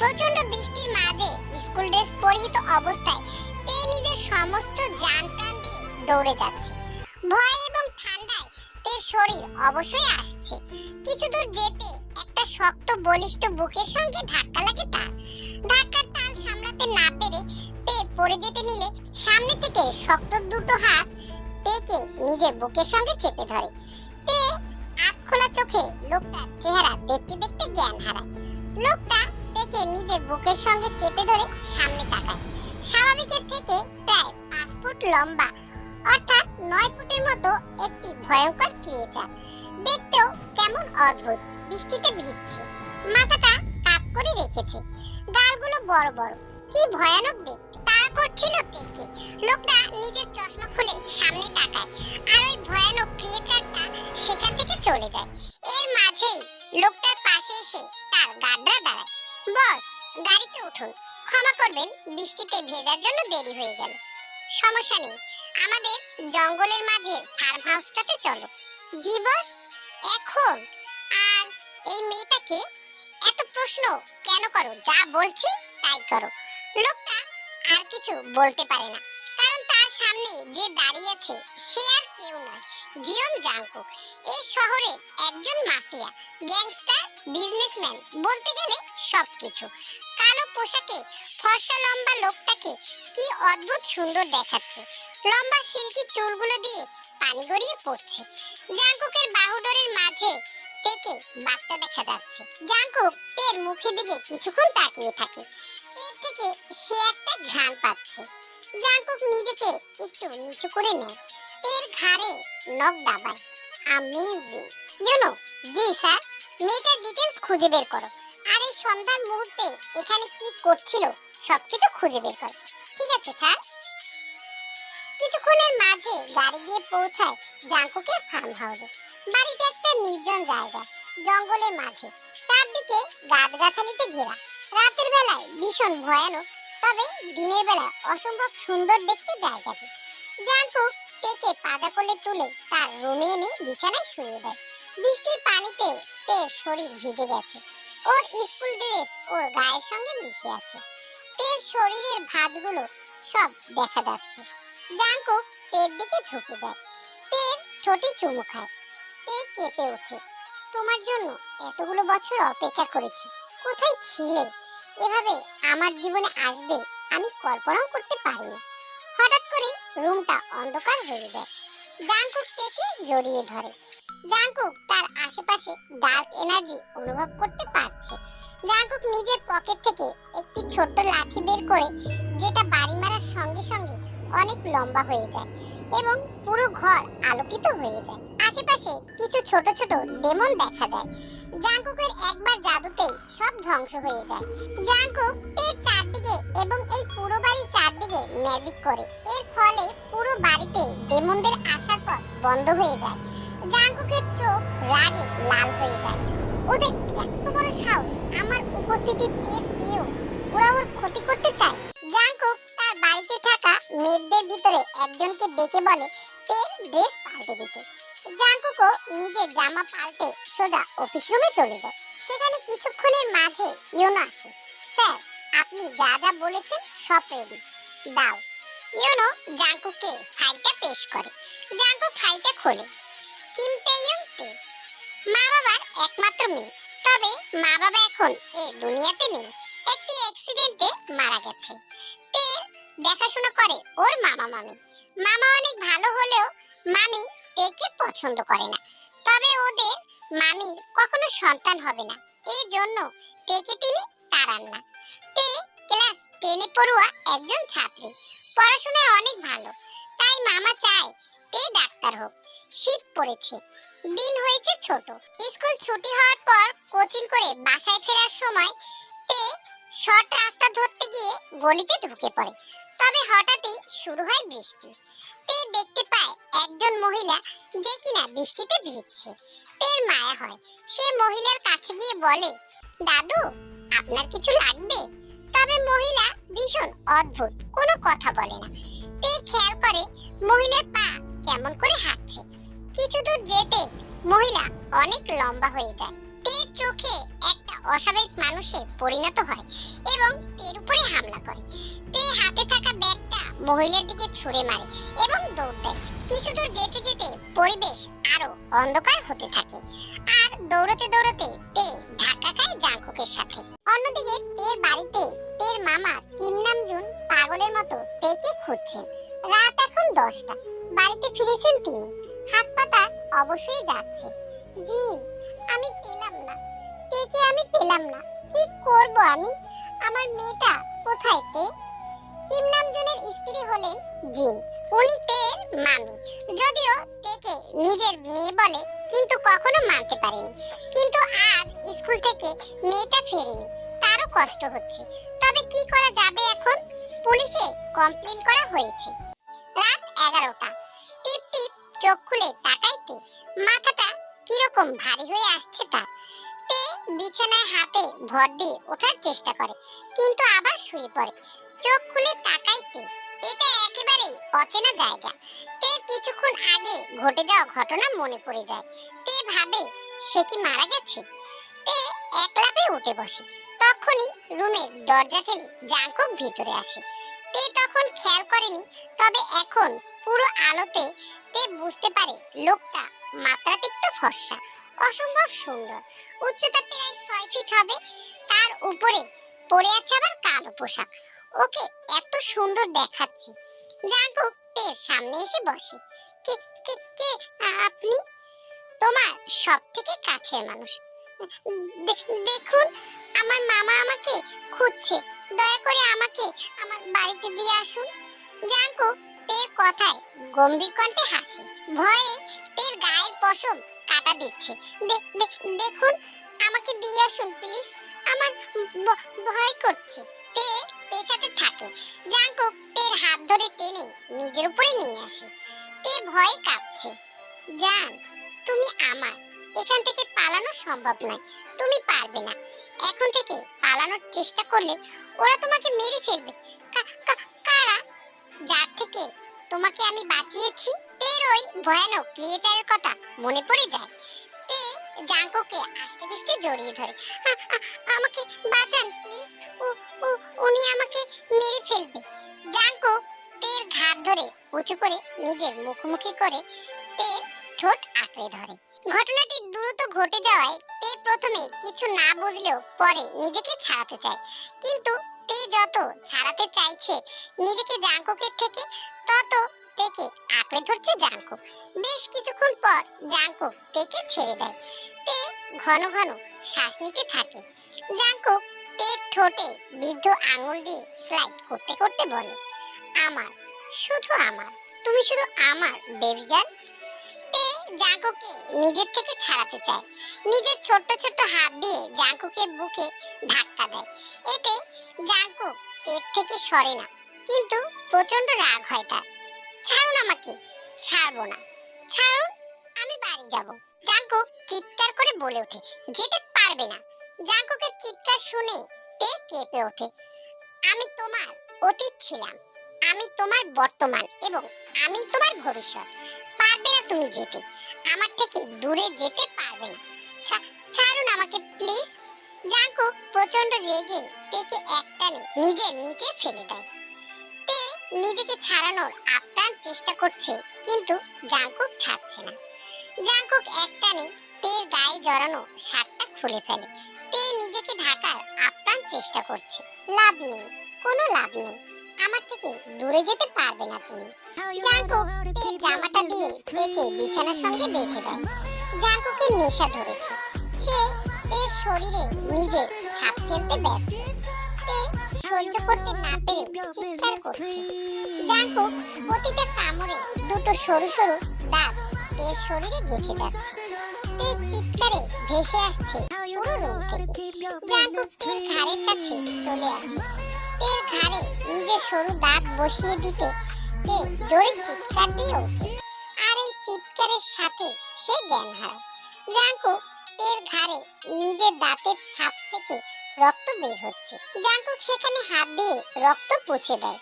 প্রচণ্ড বৃষ্টির মাঝে স্কুল ড্রেস পরিহিত অবস্থায় তে নিজের সমস্ত যান প্রাণ দিয়ে দৌড়ে যাচ্ছে। ভয় এবং ঠান্ডায় তের শরীর অবশ্যই আসছে। কিছু দূর যেতে একটা শক্ত বলিষ্ঠ বুকের সঙ্গে ধাক্কা লাগে তার। ধাক্কার টান সামলাতে না পেরে তে পড়ে যেতে নিলে সামনে থেকে শক্ত দুটো হাত তেকে নিজের বুকের সঙ্গে চেপে ধরে। তে আখ খোলা চোখে লোকটার চেহারা দেখতে দেখতে জ্ঞান হারায়। লোকটা তেকে নিজের বুকের সঙ্গে চেপে ধরে সামনে তাকায়। স্বাভাবিকের থেকে প্রায় পাঁচ ফুট লম্বা, অর্থাৎ নয় ফুটের মতো একটি ভয়ঙ্কর ক্রিয়েচার দেখতেও কেমন অদ্ভুত, বৃষ্টিতে ভিজছে। মাথাটা কাত করে রেখেছে। গালগুলো বড় বড়। কি ভয়ানক দেখতে। তারা করছিল বৃষ্টিতে ভেজার জন্য দেরি হয়ে গেল। সমস্যা নেই, আমাদের জঙ্গলের মাঝে ফার্ম হাউসটাতে চলো। জি, বস। এখন? আর এই মেয়েটাকে এত প্রশ্ন কেন করো? যা বলছি তাই করো। লোকটা আর কিছু বলতে পারে না। তার সামনে যে দাঁড়িয়ে আছে, সে আর কেউ নয়, জিয়ন জাংকুক। এই শহরের একজন মাফিয়া, গ্যাংস্টার, বিজনেসম্যান বলতে গেলে সবকিছু। কালো পোশাকে ফর্সা লম্বা লোকটাকে কি অদ্ভুত সুন্দর দেখাচ্ছে। লম্বা সিল্কি চুলগুলো দিয়ে পানি গড়িয়ে পড়ছে। জাংকুকের বাহুডোরের মাঝে থেকে বাচ্চা দেখা যাচ্ছে। জাংকুক তের মুখের দিকে কিছুক্ষণ তাকিয়ে থাকে। পেট থেকে সে একটা ঘ্রাণ পাচ্ছে। জাংকুক নিজেকে একটু নিচু করে নেয়। তের ঘাড়ে নখ দাবায়। আমেজিং ইউ জি স্যার, মেয়েটার ডিটেলস খুঁজে বের করো। আর এই সন্ধ্যার মুহূর্তে এখানে কি করছিল সবকিছু খুঁজে বের করো। ঠিক আছে, স্যার? কিছুক্ষণের মাঝে গাড়ি গিয়ে পৌঁছায় জাংকুকের ফার্ম হাউসে বাড়িটা একটা নির্জন জায়গা, জঙ্গলের মাঝে। চারদিকে গাছগাছালিতে ঘেরা। রাতের বেলায় ভীষণ ভয়ানক তবে দিনের বেলা অসম্ভব সুন্দর দেখতে জায়গাটি। জাংকুক টেকে পাজা কোলে তুলে তার রুমে এনে বিছানায় শুয়ে দেয়। বৃষ্টির পানিতে তের শরীর ভিজে গেছে। ওর স্কুল ড্রেস ওর গায়ের সঙ্গে মিশে আছে। তের শরীরের ভাঁজগুলো সব দেখা যাচ্ছে। জাংকুক তের দিকে ঝুঁকে যায়। তের ঠোঁটে চুমু খায়। তে কেঁপে ওঠে। তোমার জন্য এতগুলো বছর অপেক্ষা করেছি। কোথায় ছিলে? এভাবে আমার জীবনে আসবে, আমি কল্পনাও করতে পারিনি। হঠাৎ করে রুমটা অন্ধকার হয়ে যায়। জাংকুক কেকে জড়িয়ে ধরে। জাংকুক তার আশেপাশে ডার্ক এনার্জি অনুভব করতে পারছে। জাংকুক নিজের পকেট থেকে একটি ছোট্ট লাঠি বের করে, যেটা বাড়ি মারার সঙ্গে সঙ্গে অনেক লম্বা হয়ে যায় এবং পুরো ঘর আলোকিত হয়ে যায়। আশেপাশে কিছু ছোট ছোট ডেমন দেখা যায়। জাংকুকের একবার জাদুতেই সব ধ্বংস হয়ে যায়। জাংকুক এর চারদিকে এবং এই পুরো বাড়ির চারদিকে ম্যাজিক করে। এর ফলে পুরো বাড়িতে ডেমনদের আসার পথ বন্ধ হয়ে যায়। জাংকুকের চোখ রাগে লাল হয়ে যায়। ওদের এত বড় সাহস, আমার উপস্থিতি টের পেয়েও ওরা ওর ক্ষতি করতে চায়? মেয়েদের ভিতরে একজনকে ডেকে বলে, তে, ড্রেস পাল্টে দিতে। জাংকুকও নিজের জামা পাল্টে সোজা অফিস রুমে চলে যায়। সেখানে কিছুক্ষণের মাঝে ইউনো আসে। স্যার, আপনি যা যা বলেছেন সব রেডি দাও। ইউনো জাংকুককে ফাইলটা পেশ করে। জাংকুক ফাইলটা খোলে। কিমতে ইউংতে মা বাবার একমাত্র মেয়ে। তবে মা বাবা এখন এ দুনিয়াতে নেই। একটি অ্যাক্সিডেন্টে মারা গেছে। তে দেখাশোনা করে ওর মামা মামি। মামা অনেক ভালো হলেও মামি তেকে পছন্দ করে না। তবে ওদের মামির কখনো সন্তান হবে না। এই জন্য তেকে তিনি তাড়ান না। তে ক্লাস টেনে পড়ুয়া একজন ছাত্রী। পড়াশোনায় অনেক ভালো। তাই মামা চায় তে ডাক্তার হোক। শীত পড়েছে। দিন হয়েছে ছোট। স্কুল ছুটি হওয়ার পর কোচিং করে বাসায় ফেরার সময় তে শর্ট রাস্তা ধরতে গিয়ে গলিতে ঢুকে পড়ে। তবে হঠাৎই শুরু হয় বৃষ্টি। তে দেখতে পায় একজন মহিলা যে কিনা বৃষ্টিতে ভিজছে। তের মায়া হয়। সে মহিলার কাছে গিয়ে বলে, দাদু, আপনার কিছু লাগবে? তবে মহিলা ভীষণ অদ্ভুত, কোনো কথা বলে না। তে খেয়াল করে মহিলার পা কেমন করে হাঁটছে। কিছু দূর যেতে মহিলা অনেক লম্বা হয়ে যায়। তের চোখে একটা অস্বাভাবিক মানুষে পরিণত হয় এবং তের উপরে হামলা করে। তে হাতে থাকা ব্যাগটা মহিলার দিকে ছুঁড়ে মারে এবং দৌড় দেয়। কিছু দূর যেতে যেতে পরিবেশ আরও অন্ধকার হতে থাকে। আর দৌড়তে দৌড়তে তে ধাক্কা খায় জাঙ্কুকের সাথে। অন্যদিকে তের বাড়িতে তের মামা কিম নামজুন পাগলের মতো তেকে খুঁজছেন। রাত এখন দশটা। বাড়িতে ফিরেছেন তিনি। হাত পাতা অবশ্যই যাচ্ছে। জিন, আমি পেলাম না। তেকে আমি পেলাম না। কি করব আমি? আমার মেয়েটা কোথায় তে? কিম নামজুনের স্ত্রী হলেন জিন। উনি তের মামি। যদিও তেকে নিজের মেয়ে বলে কিন্তু কখনো মানতে পারেনি। কিন্তু আজ স্কুল থেকে মেয়েটা ফেরেনি। তারও কষ্ট হচ্ছে। তবে কি করা যাবে এখন? পুলিশে কমপ্লেন করা হয়েছে। রাত এগারোটা। টিপ টিপ চোখ খুলে তাকাইতে মাথাটা কীরকম ভারী হয়ে আসছে তার। তে বিছানায় হাতে ভর দিয়ে ওঠার চেষ্টা করে, কিন্তু আবার শুয়ে পড়ে। চোখ খুলে তাকাইতে এটা একেবারেই অচেনা জায়গা। তে কিছুক্ষণ আগে ঘটে যাওয়া ঘটনা মনে পড়ে যায়। তে ভাবে সে কি মারা গেছে। তে এক লাফে উঠে বসে। তখনই রুমের দরজা ঠেলে জাঙ্কুক ভিতরে আসে। তে তখন খেয়াল করেনি, তবে এখন পুরো আলোতে তে বুঝতে পারে লোকটা মাত্রাতিক্ত ফর্সা। অসম্ভব সুন্দর। উচ্চতা প্রায় ছয় ফিট হবে। তার উপরে পরে আছে আবার কালো পোশাক। ওকে, এত সুন্দর দেখাচ্ছে। জাঙ্কুক তের সামনে এসে বসে। কে কে কে আপনি? তোমার সব থেকে কাছের মানুষ। দেখুন, আমার মামা আমাকে খুঁজছে। দয়া করে আমাকে আমার বাড়িতে দিয়ে আসুন। জাঙ্কুক কথায় গম্ভীর কণ্ঠে হাসে। ভয়ে তের গায়ের পশম কাটা দিচ্ছে। দেখুন, আমাকে দিয়ে আসুন, প্লিজ। আমার ভয় করছে। তে পেছাতে থাকে। জাঙ্কুক তের হাত ধরে টেনে নিজের উপরে নিয়ে আসে। তে ভয়ে কাঁপছে। জান, তুমি আমার। এখান থেকে পালানো সম্ভব নয়। তুমি পারবে না। এখন থেকে পালানোর চেষ্টা করলে ওরা তোমাকে মেরে ফেলবে। তোমাকে আমি বাঁচিয়েছি। তের ওই ভয়ানক ক্রিয়েচারের কথা মনে পড়ে যায়। তে জাঙ্কুকে আস্তে পিষ্টে জড়িয়ে ধরে। আমাকে বাঁচান, প্লিজ। উনি আমাকে মেরে ফেলবে। জাঙ্কু তের ঘাট ধরে উঁচু করে নিজের মুখোমুখি করে তের ঠোঁট আঁকড়ে ধরে। ঘটনাটি দ্রুত ঘটে যাওয়ায় তে প্রথমে কিছু না বুঝলেও পরে নিজেকে ছাড়াতে চায়। কিন্তু তে যত ছাড়াতে চাইছে নিজেকে জাঙ্কুকের থেকে, তত তেকে আঁকড়ে ধরছে জাঙ্কুক। বেশ কিছুক্ষণ পর জাঙ্কুক টেকে ছেড়ে দেয়। তে ঘন ঘন শ্বাস নিতে থাকে। জাঙ্কুক তের ঠোঁটে বৃদ্ধ আঙুল দিয়ে স্লাইড করতে করতে বলে, আমার, শুধু আমার। তুমি শুধু আমার বেবি গার্ল জাঙ্কুকে নিজের থেকে ছাড়াতে চায়। নিজের ছোট্ট ছোট্ট হাত দিয়ে জাঙ্কুকের বুকে ধাক্কা দেয়। এতে জাঙ্কুক তের থেকে সরে না, কিন্তু প্রচণ্ড রাগ হয় তার। ছাড়ুন আমাকে, ছাড়বো না। ছাড়ুন, আমি বাড়ি যাব। জাঙ্কুক চিৎকার করে বলে ওঠে, যেতে পারবে না। জাঙ্কুকের চিৎকার শুনে তে কেঁপে ওঠে। আমি তোমার অতীত ছিলাম, আমি তোমার বর্তমান এবং আমি তোমার ভবিষ্যৎ। পারবে না তুমি যেতে। আমার থেকে দূরে যেতে পারবে না। ছাড়ুন আমাকে, প্লিজ। জাঙ্কুক প্রচণ্ড রেগে তেকে একটানে নিজের নিচে ফেলে দেয়। তে নিজেকে ছাড়ানোর আপ্রাণ চেষ্টা করছে, কিন্তু জাঙ্কুক ছাড়ছে না। জাঙ্কুক একটানে তের গায়ে জড়ানো শার্টটা খুলে ফেলে। তে নিজেকে ঢাকার আপ্রাণ চেষ্টা করছে। লাভ নেই, কোনো লাভ নেই। আমার থেকে দূরে যেতে পারবে না তুমি। জাঙ্কুক তের জামাটা দিয়ে তেকে বিছানার সঙ্গে বেঁধে দেয়। জাঙ্কুকের নেশা ধরেছে। সে তের শরীরে নিজের ছাপ ফেলতে ব্যস্ত। তে সহ্য করতে না পেরে চিৎকার করছে। জাঙ্কুক প্রতিটা কামড়ে দুটো সরু সরু দাঁত তের শরীরে গেঁথে যাচ্ছে। তের চিৎকারে ভেসে আসছে পুরো রুম থেকে। জাঙ্কুক তের ঘাড়ের কাছে চলে আসে। তের ঘাড়ে নিজের সরু দাঁত বসিয়ে দিতে জোরে চিৎকার দিয়ে ওঠে। আর এই চিৎকারের সাথে সে জ্ঞান হারায়। জাঙ্কুক তের ঘাড়ে নিজের দাঁতের ছাপ থেকে রক্ত বের হচ্ছে। জাঙ্কুক সেখানে হাত দিয়ে রক্ত পুছে দেয়।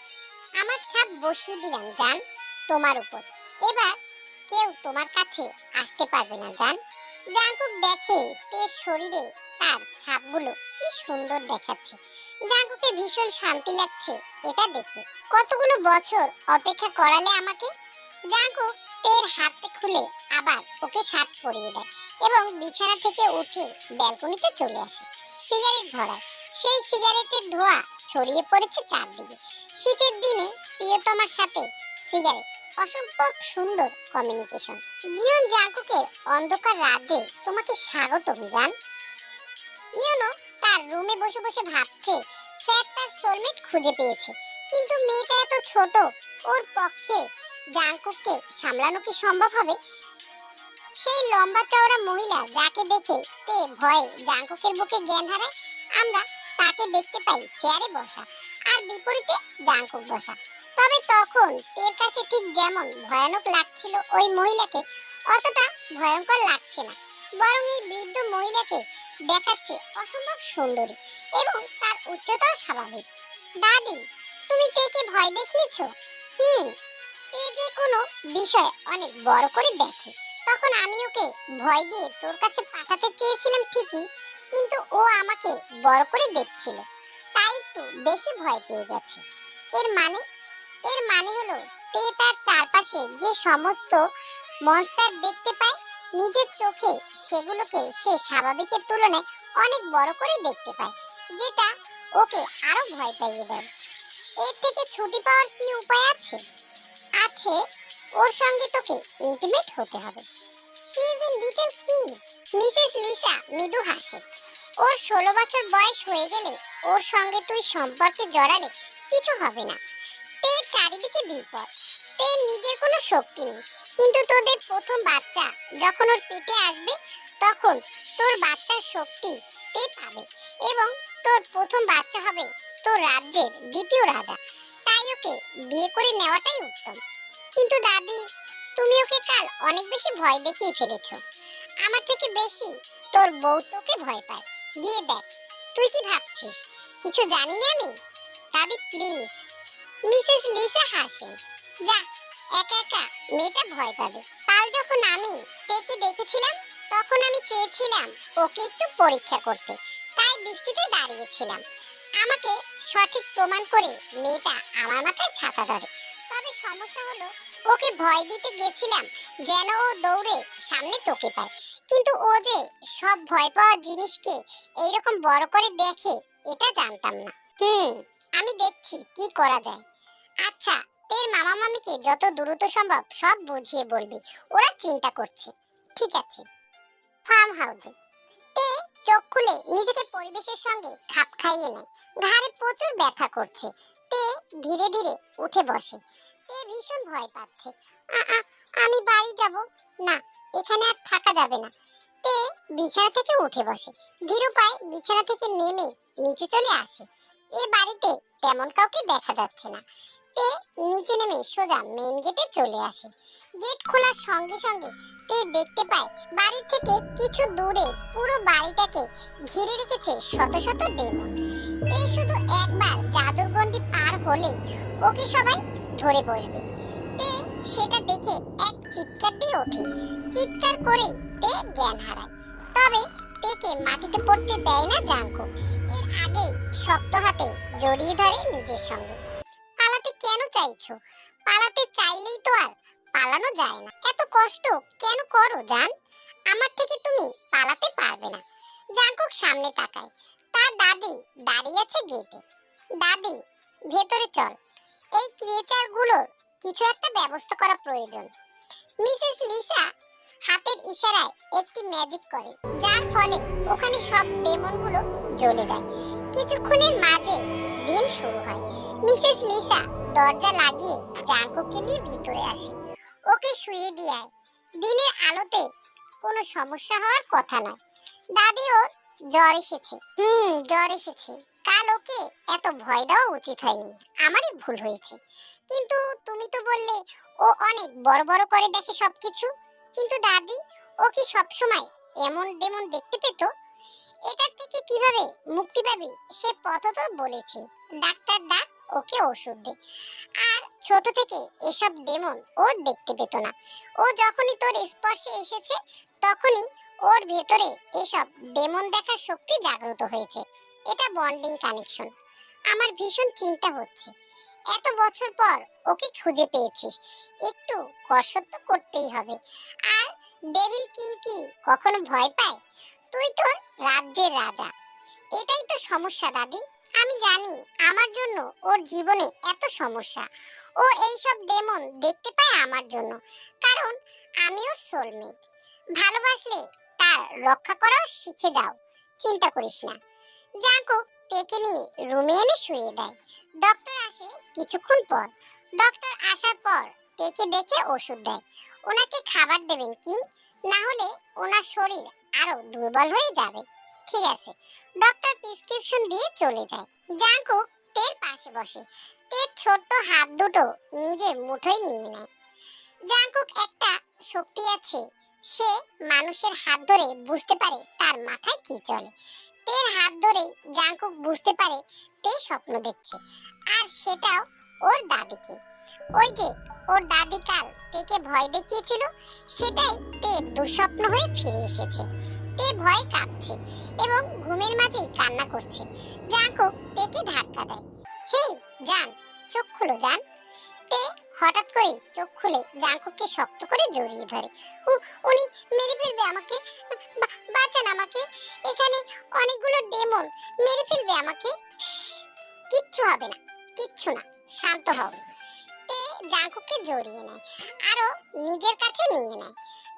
আমার ছাপ বসিয়ে দিলাম, জান, তোমার উপর। এবার কেউ তোমার কাছে আসতে পারবে না, জান। জাঙ্কুক দেখে তের শরীরে তার ছাপগুলো কি সুন্দর দেখাচ্ছে। জাঙ্কুকে ভীষণ শান্তি লাগছে এটা দেখে। কতগুলো বছর অপেক্ষা করালে আমাকে? জাঙ্কুক তের হাতে খুলে আবার ওকে শার্ট পরিয়ে দেয় এবং বিছানা থেকে উঠে ব্যালকনিতে চলে আসে। সিগারেট ধরায়। সেই সিগারেটের ধোঁয়া ছড়িয়ে পড়েছে চারদিকে। শীতের দিনে প্রিয়তমার সাথে সিগারেট অসম্ভব সুন্দর কমিউনিকেশন জিয়ন জাঙ্কুকের অন্ধকার রাতে তোমাকে স্বাগত জান ইউনো তার রুমে বসে বসে ভাবছে, সে তার সোলমেট খুঁজে পেয়েছে। কিন্তু মেয়েটা এত ছোট, ওর পক্ষে জাঙ্কুককে সামলানো কি সম্ভব হবে? সেই লম্বা চওড়া মহিলা যাকে দেখে তে ভয়ে জাঙ্কুকের বুকে জ্ঞান হারায়, আমরা তাকে দেখতে পাই চেয়ারে বসা, আর বিপরীতে জাঙ্কুক বসা। তবে তখন তের কাছে ঠিক যেমন ভয়ানক লাগছিল ওই মহিলাকে, অতটা ভয়ঙ্কর লাগছে না। বরং এই বৃদ্ধ মহিলাকে দেখাচ্ছে অসম্ভব সুন্দরী এবং তার উচ্চতাও স্বাভাবিক। দাদি, তুমি তেকে ভয় দেখিয়েছো? হুম, তে যে কোনো বিষয় অনেক বড় করে দেখে। তখন আমি ওকে ভয় দিয়ে তোর কাছে পাঠাতে চেয়েছিলাম ঠিকই, কিন্তু ও আমাকে বড় করে দেখছিল। তাই একটু বেশি ভয় পেয়ে গেছে। এর মানে এর মানে হলো, তে তার চারপাশে যে সমস্ত মনস্টার দেখতে পায়, নিজের চোখে সেগুলোকে সে স্বাভাবিকের তুলনায় অনেক বড় করে দেখতে পায়, যেটা ওকে আরও ভয় পাইয়ে দেয়। এর থেকে ছুটি পাওয়ার কি উপায় আছে? আছে, ওর সঙ্গে তোকে ইন্টিমেট হতে হবে। She is a little kid Mrs Lisa মৃদু হাসে। ওর ষোলো বছর বয়স হয়ে গেলে ওর সঙ্গে তুই সম্পর্কে জড়ালে কিছু হবে না। তে চারিদিকে বিপদ। তে নিজের কোনো শক্তি নেই। কিন্তু তোদের প্রথম বাচ্চা যখন ওর পেটে আসবে, তখন তোর বাচ্চার শক্তি তে পাবে এবং তোর প্রথম বাচ্চা হবে তোর রাজ্যের দ্বিতীয় রাজা। তাই ওকে বিয়ে করে নেওয়াটাই উত্তম। কিন্তু দাদি, তুমি ওকে কাল অনেক বেশি ভয় দেখিয়ে ফেলেছ। আমার থেকে বেশি তোর বউ তোকে ভয় পায়। গিয়ে দেখ, তুই কি ভাবছিস? কিছু জানি না আমি? দাদি প্লিজ মিসেস লিসা হাসেন। যা, একা একা মেয়েটা ভয় পাবে। কাল যখন আমি তেকে দেখেছিলাম, তখন আমি চেয়েছিলাম ওকে একটু পরীক্ষা করতে। তাই বৃষ্টিতে দাঁড়িয়েছিলাম। আমাকে সঠিক প্রমাণ করে মেয়েটা আমার মাথায় ছাতা ধরে। তবে সমস্যা হলো, ওকে ভয় দিতে গেছিলাম যেন ও দৌড়ে সামনে তোকে পায়। কিন্তু ও যে সব ভয় পাওয়া জিনিসকে এইরকম বড় করে দেখে, এটা জানতাম না। হুম আমি দেখছি, কি করা যায়। আচ্ছা তের মামা মামিকে যত দ্রুত সম্ভব সব বুঝিয়ে বলবি, ওরা চিন্তা করছে। ঠিক আছে। ফার্ম হাউসে। তে চোখ খুলে নিজেকে পরিবেশের সঙ্গে খাপ খাইয়ে নেয় ঘাড়ে প্রচুর ব্যথা করছে। তে ধীরে ধীরে উঠে বসে। তে ভীষণ ভয় পাচ্ছে। আমি বাড়ি যাব? না, এখানে আর থাকা যাবে না। তে বিছানা থেকে উঠে বসে। ধীরু পায়ে বিছানা থেকে নেমে নিচে চলে আসে। এ বাড়িতে তেমন কাউকে দেখা যাচ্ছে না। তে নিচে নেমে সোজা মেইন গেটে চলে আসে। গেট খোলার সঙ্গে সঙ্গে তে দেখতে পায় বাড়ি থেকে কিছু দূরে পুরো বাড়িটাকে ঘিরে রেখেছে শত শত ডেমন তে শুধু একবার জাদুর পার হলেই ওকে সবাই ধরে বসবে। তে সেটা দেখে এক চিৎকার দিয়ে ওঠে। চিৎকার করেই তে জ্ঞান হারায়। তবে তেকে মাটিতে পড়তে দেয় না জাঙ্কু এর আগেই শক্ত হাতে জড়িয়ে ধরে নিজের সঙ্গে। পালাতে কেন চাইছো? পালাতে চাইলেই তো আর পালানো যায় না। এত কষ্ট কেন করো জান? আমার থেকে তুমি পালাতে পারবে না। জাঙ্কুক সামনে তাকায়। তার দাদি দাঁড়িয়ে আছে গেটে। দাদি, ভেতরে চল। এই ক্রিয়েচারগুলোর কিছু একটা ব্যবস্থা করা প্রয়োজন। মিসেস লিসা হাতের ইশারায় একটি ম্যাজিক করে, যার ফলে ওখানে সব ডেমনগুলো জ্বলে যায়। কিছুক্ষণের মাঝে দিন শুরু হয়। মিসেস লিসা দরজা লাগিয়ে জাঙ্কুকে নিয়ে ভিতরে আসে। ওকে শুয়ে দিয়ে দিনের আলোতে কোনো সমস্যা হওয়ার কথা নয়। দাদি ওর জ্বর এসেছে। হুম, জ্বর এসেছে। কাল ওকে এত ভয় দেওয়া উচিত হয়নি। আমারই ভুল হয়েছে। কিন্তু তুমি তো বললে ও অনেক বড় বড় করে দেখে সবকিছু। কিন্তু দাদি, ও কি সবসময় এমন ডেমন দেখতে পেত? এটার থেকে কীভাবে মুক্তি পাবে সে পথ তো বলেছে। ডাক্তার ডাক, ওকে ওষুধ দে। আর ছোট থেকে এসব ডেমন ওর দেখতে পেত না। ও যখনই তোর স্পর্শে এসেছে, তখনই ওর ভেতরে এসব ডেমন দেখার শক্তি জাগ্রত হয়েছে। এটা বন্ডিং কানেকশন। আমার ভীষণ চিন্তা হচ্ছে। এত বছর পর ওকে খুঁজে পেয়েছিস। একটু কসরত তো করতেই হবে। আর ডেভিল কিং কি কখনো ভয় পায়? তুই তোর রাজ্যের রাজা। এটাই তো সমস্যা, দাদি। আমি জানি আমার জন্য ওর জীবনে এত সমস্যা। ও এইসব ডেমন দেখতে পায় আমার জন্য। কারণ আমি ওর সোলমেট ভালোবাসলে তার রক্ষা করাও শিখে যাও। চিন্তা করিস না। জাঙ্কুক তেকে নিয়ে রুমে এনে শুয়ে দেয়। ডক্টর আসে কিছুক্ষণ পর। ডক্টর আসার পর তেকে দেখে ওষুধ দেয়। ওনাকে খাবার দেবেন কি? না হলে ওনার শরীর আরও দুর্বল হয়ে যাবে। ঠিক আছে। ডক্টর প্রেসক্রিপশন দিয়ে চলে যায়। জাঙ্কুক তের পাশে বসে। তের ছোট্ট হাত দুটো নিজের মুঠোয় নিয়ে নেয়। জাঙ্কুক একটা শক্তি আছে। সে মানুষের হাত ধরে বুঝতে পারে তার মাথায় কি চলে। তের হাত ধরেই জাঙ্কুক বুঝতে পারে তে স্বপ্ন দেখছে। আর সেটাও ওর দাদিকে। ওই যে ওর দাদি কাল তেকে ভয় দেখিয়েছিল, সেটাই তে দুঃস্বপ্ন হয়ে ফিরে এসেছে। তে ভয় কাঁপছে এবং ঘুমের মাঝেই কান্না করছে। জাঙ্কুক তেকে ধাক্কা দেয়। হেই, জান, চোখ খুলো, জান। হঠাৎ করে চোখ খুলে জাঙ্কুককে শক্ত করে জড়িয়ে ধরে। উ- উনি মেরে ফেলবে আমাকে। বাঁচান আমাকে। এখানে অনেকগুলো ডেমন মেরে ফেলবে আমাকে। কিচ্ছু হবে না, কিচ্ছু না, শান্ত হও। তে জাঙ্কুককে জড়িয়ে নেয় আরও নিজের কাছে নিয়ে নেয়।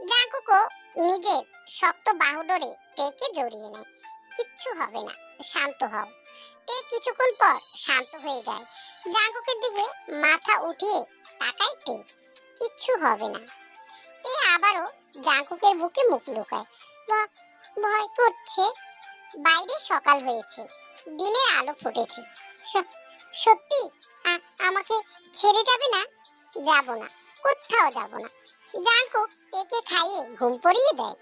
জাঙ্কুকও নিজের শক্ত বাহু ডোরে তেকে জড়িয়ে নেয়। কিচ্ছু হবে না, শান্ত হও। তে কিছুক্ষণ পর শান্ত হয়ে যায়। জাঙ্কুকের দিকে মাথা উঠিয়ে তাকায় তে কিচ্ছু হবে না। তে আবারও জাঙ্কুকের বুকে মুখ লুকায়। ভয় করছে। বাইরে সকাল হয়েছে। দিনের আলো ফুটেছে। সত্যি? আমাকে ছেড়ে যাবে না? যাব না। কোথাও যাব না। জাঙ্কুক তেকে খাইয়ে ঘুম পড়িয়ে দেয়।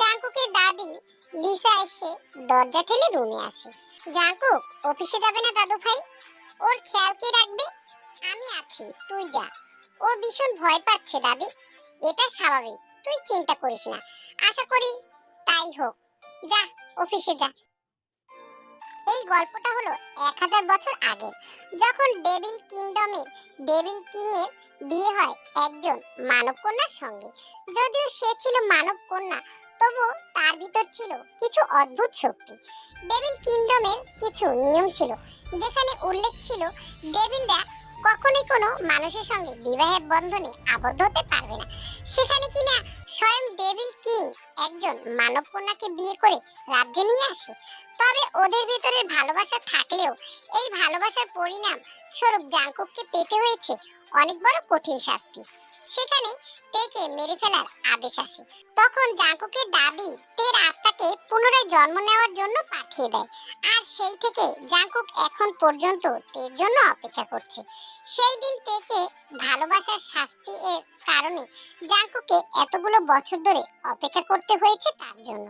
জাঙ্কুকের দাদি লিসা এসে দরজা ঠেলে রুমে আসে। জাঙ্কুক, অফিসে যাবে না দাদু ভাই ওর খেয়াল কে রাখবে? আমি আছি, তুই যা। ও ভীষণ ভয় পাচ্ছে, দাদি। এটা স্বাভাবিক, তুই চিন্তা করিস না। আশা করি তাই হোক। যা, অফিসে যা। এই গল্পটা হলো এক হাজার বছর আগের। যখন ডেভিল কিংডমের, ডেভিল কিং এর বিয়ে হয় একজন মানব কন্যার সঙ্গে। যদিও সে ছিল মানব কন্যা তবু তার ভিতর ছিল কিছু অদ্ভুত শক্তি। ডেভিল কিংডমের কিছু নিয়ম ছিল, যেখানে উল্লেখ ছিল, ডেভিলরা কখনোই কোনো মানুষের সঙ্গে বিবাহের বন্ধনে আবদ্ধ হতে পারবে না। সেখানে কিনা স্বয়ং ডেভিল কিং একজন মানব কন্যাকে বিয়ে করে রাজ্যে নিয়ে আসে। তবে ওদের ভিতরের ভালোবাসা থাকলেও এই ভালোবাসার পরিণাম স্বরূপ জাঙ্কুককে পেতে হয়েছে অনেক বড় কঠিন শাস্তি। সেখানে তেকে মেরে ফেলার আদেশ আসে। তখন জাঙ্কুকের দাবি তের আত্মাকে পুনরায় জন্ম নেওয়ার জন্য পাঠিয়ে দেয়। আর সেই থেকে জাঙ্কুক এখন পর্যন্ত তের জন্য অপেক্ষা করছে। সেই দিন তেকে ভালোবাসার শাস্তি এর কারণে জাঙ্কুকে এতগুলো বছর ধরে অপেক্ষা করতে হয়েছে তার জন্য।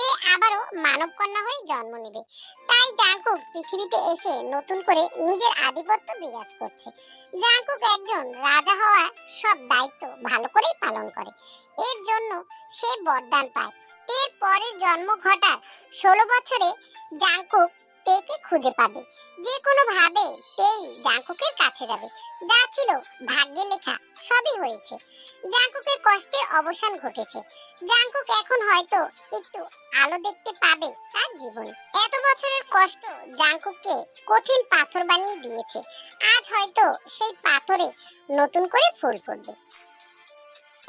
তে আবারও মানব কন্যা হয়ে জন্ম নেবে। তাই জাঙ্কুক পৃথিবীতে এসে নতুন করে নিজের আধিপত্য বিরাজ করছে। জাঙ্কুক একজন রাজা হওয়া সব দায়িত্ব ভালো করেই পালন করে। এর জন্য সে বরদান পায়। এর পরের জন্ম ঘটার ষোলো বছরে জাঙ্কুক তেকে খুঁজে পাবে। যে কোনো ভাবে তেই জাঙ্কুকের কাছে যাবে। যা ছিল ভাগ্যে লেখা, সবই হয়েছে। জাঙ্কুকের কষ্টের অবসান ঘটেছে। জাঙ্কুক এখন হয়তো একটু আলো দেখতে পাবে তার জীবনে। এত বছরের কষ্ট জাঙ্কুককে কঠিন পাথর বানিয়ে দিয়েছে। আজ হয়তো সেই পাথরে নতুন করে ফুল ফুটবে।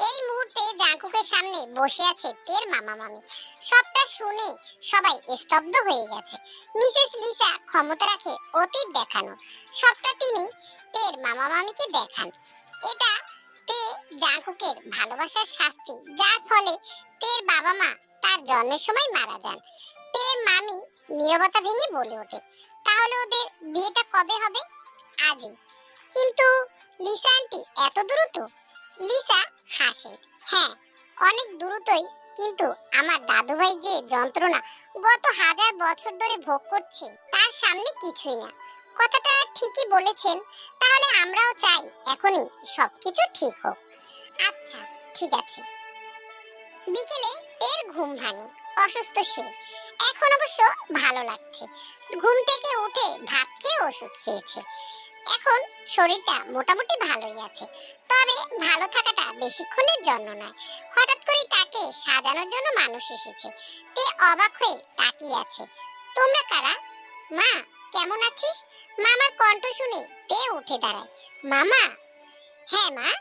এই মুহূর্তে জাঙ্কুকের সামনে বসে আছে তের মামা মামি। সবটা শুনে সবাই স্তব্ধ হয়ে গেছে। মিসেস লিসা ক্ষমতা রাখে অতীত দেখানো সবটা তিনি তের মামা মামিকে দেখান। এটা তে জাঙ্কুকের ভালোবাসার শাস্তি, যার ফলে তের বাবা মা তার জন্মের সময় মারা যান। তের মামি নীরবতা ভেঙে বলে ওঠে, তাহলে ওদের বিয়েটা কবে হবে? আজই। কিন্তু লিসা আন্টি, এত দ্রুত লিসা হাসেন হ্যাঁ অনেক দ্রুতই কিন্তু আমার দাদুভাই যে যন্ত্রণা গত হাজার বছর ধরে ভোগ করছে, তার সামনে কিছুই না। কথাটা ঠিকই বলেছেন, তাহলে আমরাও চাই এখনই সবকিছু ঠিক হোক। আচ্ছা ঠিক আছে। বিকেলে তের ঘুম ভাঙে, অসুস্থ সে। এখন অবশ্য ভালো লাগছে। ঘুম থেকে উঠে ভাত খেয়ে ওষুধ খেয়েছে। এখন শরীরটা মোটামুটি ভালোই আছে। তবে ভালো থাকাটা বেশিক্ষণের জন্য নয়। হঠাৎ করে তাকে সাজানোর জন্য মানুষ এসেছে। তে অবাক হয়ে তাকিয়ে আছে। তোমরা কারা? মা, কেমন আছিস? মামার কণ্ঠ শুনে তে উঠে দাঁড়ায়। মামা? হ্যাঁ মা।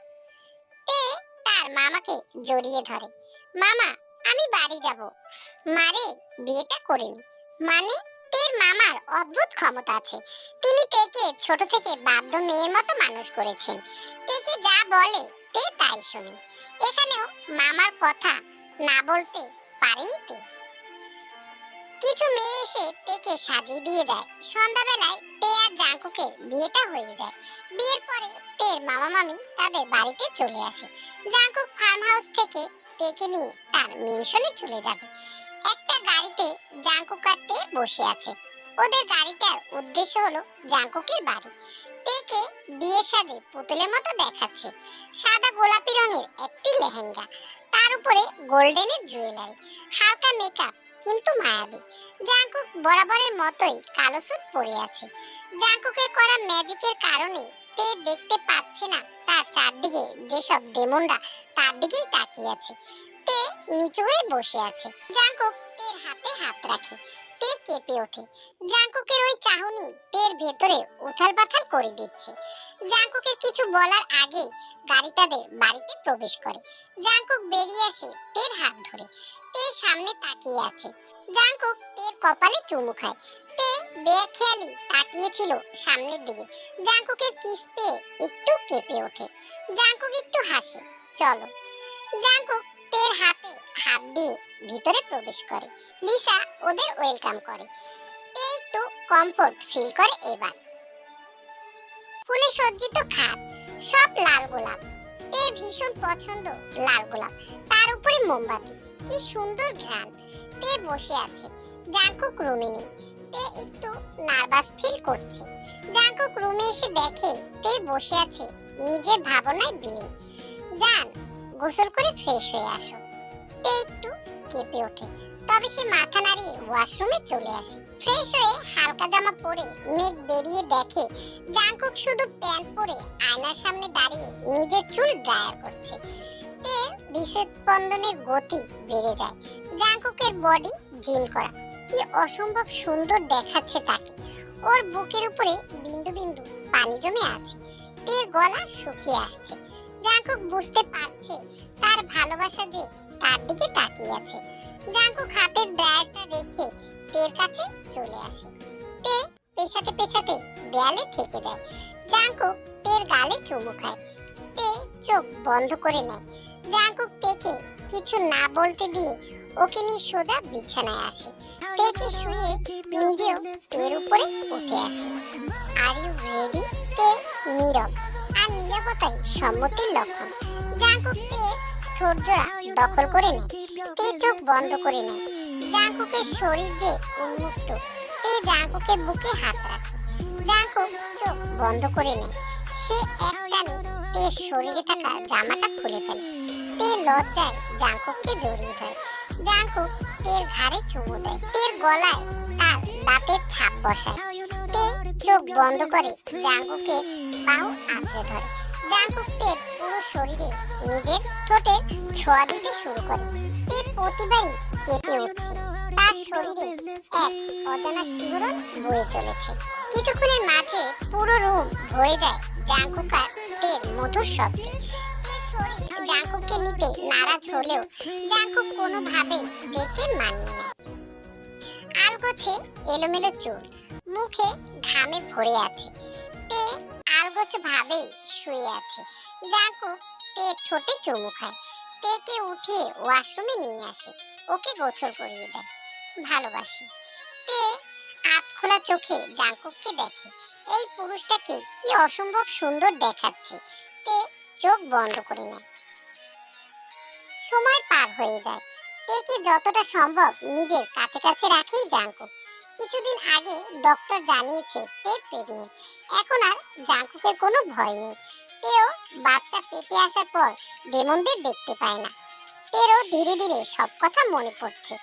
তে তার মামাকে জড়িয়ে ধরে। মামা, আমি বাড়ি যাব। মারে, বিয়েটা করিনি মানে তের মামার অদ্ভুত ক্ষমতা আছে। তিনি তেকে ছোট থেকে বাধ্য মেয়ের মতো মানুষ করেছেন। তেকে যা বলে, তে তাই শোনে। এখানেও মামার কথা না বলতে পারেনি তে। কিছু মেয়ে এসে তেকে সাজিয়ে দিয়ে যায় সন্ধ্যাবেলায় তে আর জাঙ্কুকের বিয়েটা হয়ে যায়। বিয়ের পরে তের মামা মামি তাদের বাড়িতে চলে আসে। জাঙ্কুক ফার্ম হাউস থেকে তেকে নিয়ে তার মেনশনে চলে যাবে। একটা গাড়িতে জাঙ্কুক আর তে বসে আছে। ওদের গাড়িটার উদ্দেশ্য হলো জাঙ্কুকের বাড়ি। তেকে বিয়ের সাজে পুতুলের মতো দেখাচ্ছে। সাদা গোলাপি রঙের একটি লেহেঙ্গা। তার উপরে গোল্ডেনের জুয়েলারি। হালকা মেকআপ কিন্তু মায়াবী। জাঙ্কুক বরাবরের মতোই কালো স্যুট পরে আছে। জাঙ্কুকের করা ম্যাজিকের কারণে তে দেখতে পাচ্ছে না তার চারদিকে যেসব ডেমনরা তার দিকেই তাকিয়ে আছে। তে নিচু হয়ে বসে আছে। জাঙ্কুক তের হাতে হাত রাখে, তে কেঁপে ওঠে। জাঙ্কুকের ওই চাহনি তের ভেতরে উথাল পাথাল করে দিচ্ছে। জাঙ্কুকের কিছু বলার আগে গাড়ি তাদের বাড়িতে প্রবেশ করে। জাঙ্কুক বেরিয়ে আসে তের হাত ধরে। তে সামনে তাকিয়ে আছে। জাঙ্কুক তের কপালে চুমু খায়। তে বেখেয়ালি তাকিয়েছিল সামনের দিকে। জাঙ্কুকের কিস পেয়ে একটু কেঁপে ওঠে। জাঙ্কুক একটু হাসে। চলো। জাঙ্কুক তের হাতে, হাত দিয়ে ভিতরে প্রবেশ করে। লিসা ওদের ওয়েলকাম করে। একটু কমফোর্ট ফিল করে এবার। ফুলে সজ্জিত খাট, সব লাল গোলাপ। তে ভীষণ পছন্দ লাল গোলাপ। তার উপরে মোমবাতি। কি সুন্দর ঘ্রাণ। তে বসে আছে। জাঙ্কুক রুমে নেই। তে একটু নার্ভাস ফিল করছে। জাঙ্কুক রুমে এসে দেখে তে বসে আছে নিজের ভাবনায় বিয়ে যান গোসল করে ফ্রেশ হয়ে আসো। তে একটু কেঁপে ওঠে। তবে সে মাথা নাড়িয়ে ওয়াশরুমে চলে আসে। ফ্রেশ হয়ে হালকা জামা পরে মেঘ বেরিয়ে দেখে জাঙ্কুক শুধু প্যান্ট পরে আয়নার সামনে দাঁড়িয়ে নিজের চুল ড্রায়ার করছে। তে হৃদস্পন্দনের গতি বেড়ে যায়। জাঙ্কুকের বডি জিম করা। কি অসম্ভব সুন্দর দেখাচ্ছে তাকে। ওর বুকের উপরে বিন্দু বিন্দু পানি জমে আছে। তের গলা শুকিয়ে আসছে। জাঙ্কুক বুঝতে পারছে তার ভালোবাসা যে তার দিকে তাকিয়ে আছে। জাঙ্কুক হাতের ড্রায়ারটা রেখে তের কাছে চলে আসে। তে পেছাতে পেছাতে দেয়ালে থেকে যায়। জাঙ্কুক তের গালে চুমু খায়। তে চোখ বন্ধ করে নেয়। জাঙ্কুক তেকে কিছু না বলতে দিয়ে ওকে নিয়ে সোজা বিছানায় আসে। তেকে শুয়ে নিজেও তের উপরে উঠে আসে। আর ইউ রেডি তে নীরব। আর নীরবতাই সম্মতির লক্ষণ। জাঙ্কুক তে দখল করে নেয়। তে চোখ বন্ধ করে নেয়। জাঙ্কুকের শরীর যে উন্মুক্ত, তে জাঙ্কুকের বুকে হাত রাখে। জাঙ্কুক চোখ বন্ধ করে নেয়। সে একটানে তের শরীরে থাকা জামাটা খুলে ফেলে। তে লজ্জায় জাঙ্কুককে জড়িয়ে ধরে। জাঙ্কুক তের ঘাড়ে চুমু দেয়। তের গলায় তার দাঁতের ছাপ বসায়। তে চোখ বন্ধ করে জাঙ্কুকের বাহু আঁচড়ে ধরে। জাঙ্কুক তের পুরো শরীরে নিজের ঠোঁটে ছোঁয়া দিতে শুরু করে। তে প্রতিবারই কেঁপে উঠছে। তার শরীরে এক অজানা শিহরণ বয়ে চলেছে। কিছুক্ষণের মাঝে পুরো রুম ভরে যায় জাঙ্কুকার তের মধুর শব্দে। শরীর জাঙ্কুককে নিতে নারাজ হলেও জাঙ্কুক কোনোভাবেই দেখে মানিয়ে নেয়। আলগোছে এলোমেলো চুল, মুখে ঘামে ভরে আছে। তে আলগোছে ভাবেই শুয়ে আছে। জাঙ্কুক তে ঠোঁটে চুমু খায়। তেকে উঠিয়ে ওয়াশরুমে নিয়ে আসে, ওকে গোসল করিয়ে দেয়। ভালোবাসি। তে আত খোলা চোখে জাঙ্কুককে দেখে, এই পুরুষটাকে কি অসম্ভব সুন্দর দেখাচ্ছে। তে চোখ বন্ধ করে নেয়। সময় পার হয়ে যায়। তেকে যতটা সম্ভব, নিজের কাছে কাছে রাখেই জাঙ্কুক। কিছুদিন আগে ডক্টর জানিয়েছে তে প্রেগনেন্ট এখন আর জাঙ্কুকের কোনো ভয় নেই। তেও বাচ্চা পেটে আসার পর ডেমনদের দেখতে পায় না। তেরও ধীরে ধীরে সব কথা মনে পড়ছে।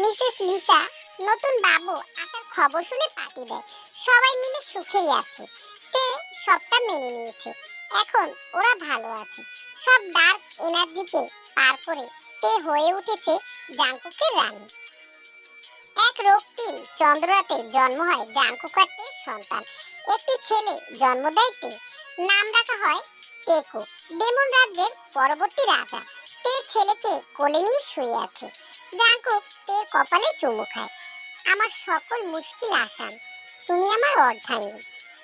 মিসেস লিসা নতুন বাবু আসার খবর শুনে পার্টি দেয়। সবাই মিলে সুখেই আছে। তে সবটা মেনে নিয়েছে। এখন ওরা ভালো আছে। সব ডার্ক এনার্জিকে পার করে তে হয়ে উঠেছে জাঙ্কুকের রানী। এক রক্তিম চন্দ্ররাতে জন্ম হয় জাঙ্কুকারদের সন্তান। একটি ছেলে জন্ম দেয় তে, নাম রাখা হয় টেকো, ডেমন রাজ্যের পরবর্তী রাজা। তে ছেলেকে কোলে নিয়ে শুয়ে আছে। জাঙ্কুক তের কপালে চুমু খায়। আমার সকল মুশকিল আসান, তুমি আমার অর্ধাঙ্গী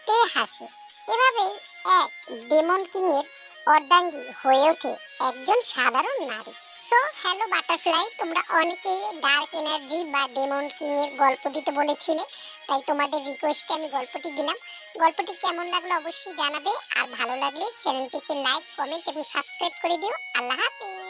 তে হাসে। এভাবেই এক ডেমন কিং এর অর্ধাঙ্গী হয়ে ওঠে একজন সাধারণ নারী। সো হ্যালো বাটারফ্লাই তোমরা অনেকেই ডার্ক এনার্জি বা ডেমন কিং এর গল্প দিতে বলেছিলে, তাই তোমাদের রিকোয়েস্টে আমি গল্পটি দিলাম। গল্পটি কেমন লাগল অবশ্যই জানাবে, আর ভালো লাগলে চ্যানেলটিকে লাইক কমেন্ট এবং সাবস্ক্রাইব করে দিও। আল্লাহ হাফেজ!